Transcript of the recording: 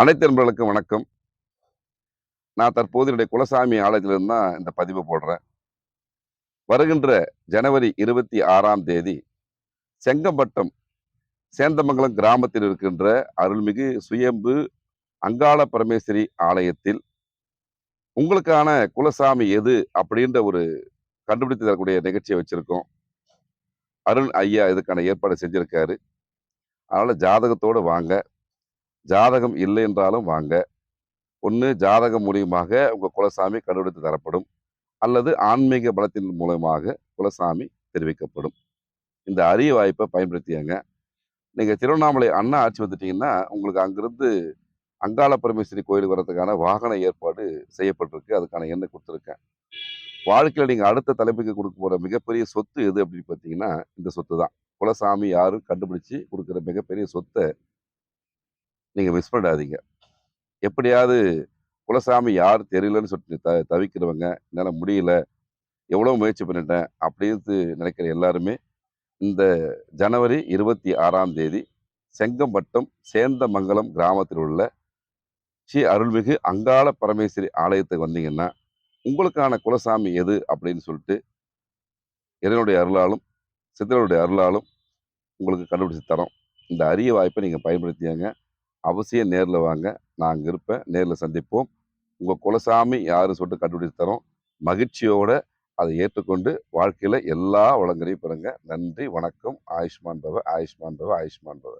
அனைத்து நண்பர்களுக்கும் வணக்கம். நான் தற்போது என்னுடைய குலசாமி ஆலயத்திலிருந்து தான் இந்த பதிவை போடுறேன். வருகின்ற ஜனவரி இருபத்தி ஆறாம் தேதி செங்கம்பட்டம் சேந்தமங்கலம் கிராமத்தில் இருக்கின்ற அருள்மிகு சுயம்பு அங்காள பரமேஸ்வரி ஆலயத்தில் உங்களுக்கான குலசாமி எது அப்படின்ற ஒரு கண்டுபிடித்து தரக்கூடிய நிகழ்ச்சியை வச்சுருக்கோம். அருள் ஐயா இதுக்கான ஏற்பாடு செஞ்சுருக்காரு. அதனால் ஜாதகத்தோடு வாங்க. ஜாதகம் இல்லை என்றாலும் வாங்க. ஒன்று ஜாதகம் மூலியமாக உங்கள் குலசாமி கண்டுபிடித்து தரப்படும். அல்லது ஆன்மீக பலத்தின் மூலமாக குலசாமி தெரிவிக்கப்படும். இந்த அரிய வாய்ப்பை பயன்படுத்தியாங்க. நீங்கள் திருவண்ணாமலை அண்ணா ஆட்சி வந்துட்டீங்கன்னா உங்களுக்கு அங்கிருந்து அங்காள பரமேஸ்வரி கோயிலுக்கு வரதுக்கான வாகன ஏற்பாடு செய்யப்பட்டிருக்கு. அதுக்கான எண்ணெய் கொடுத்துருக்கேன். வாழ்க்கையில் நீங்கள் அடுத்த தலைமுறைக்கு கொடுக்க போகிற மிகப்பெரிய சொத்து எது அப்படின்னு பார்த்தீங்கன்னா இந்த சொத்து தான் குலசாமி யாரும் கண்டுபிடிச்சு கொடுக்குற மிகப்பெரிய சொத்தை நீங்கள் மிஸ் பண்ணாதீங்க. எப்படியாவது குலசாமி யார் தெரியலன்னு சொல்லிட்டு த தவிக்கிறவங்க என்னால் முடியல எவ்வளோ முயற்சி பண்ணிட்டேன் அப்படின்னு நினைக்கிற எல்லாருமே இந்த ஜனவரி இருபத்தி ஆறாம் தேதி செங்கம்பட்டம் சேந்தமங்கலம் கிராமத்தில் உள்ள ஸ்ரீ அருள்மிகு அங்காள பரமேஸ்வரி ஆலயத்துக்கு வந்தீங்கன்னா உங்களுக்கான குலசாமி எது அப்படின்னு சொல்லிட்டு இறைவனுடைய அருளாலும் சித்தருடைய அருளாலும் உங்களுக்கு கண்டுபிடிச்சு தரோம். இந்த அரிய வாய்ப்பை நீங்கள் பயன்படுத்தியாங்க. அவசியம் நேரில் வாங்க. நான் அங்கே இருப்பேன். நேரில் சந்திப்போம். உங்கள் குலசாமி யார் சொல்லிட்டு கண்டுபிடித்து தரோம். மகிழ்ச்சியோடு அதை ஏற்றுக்கொண்டு வாழ்க்கையில் எல்லா வளங்களையும் பெறுங்க. நன்றி வணக்கம். ஆயுஷ்மான் பவ ஆயுஷ்மான் பவ ஆயுஷ்மான் பவ.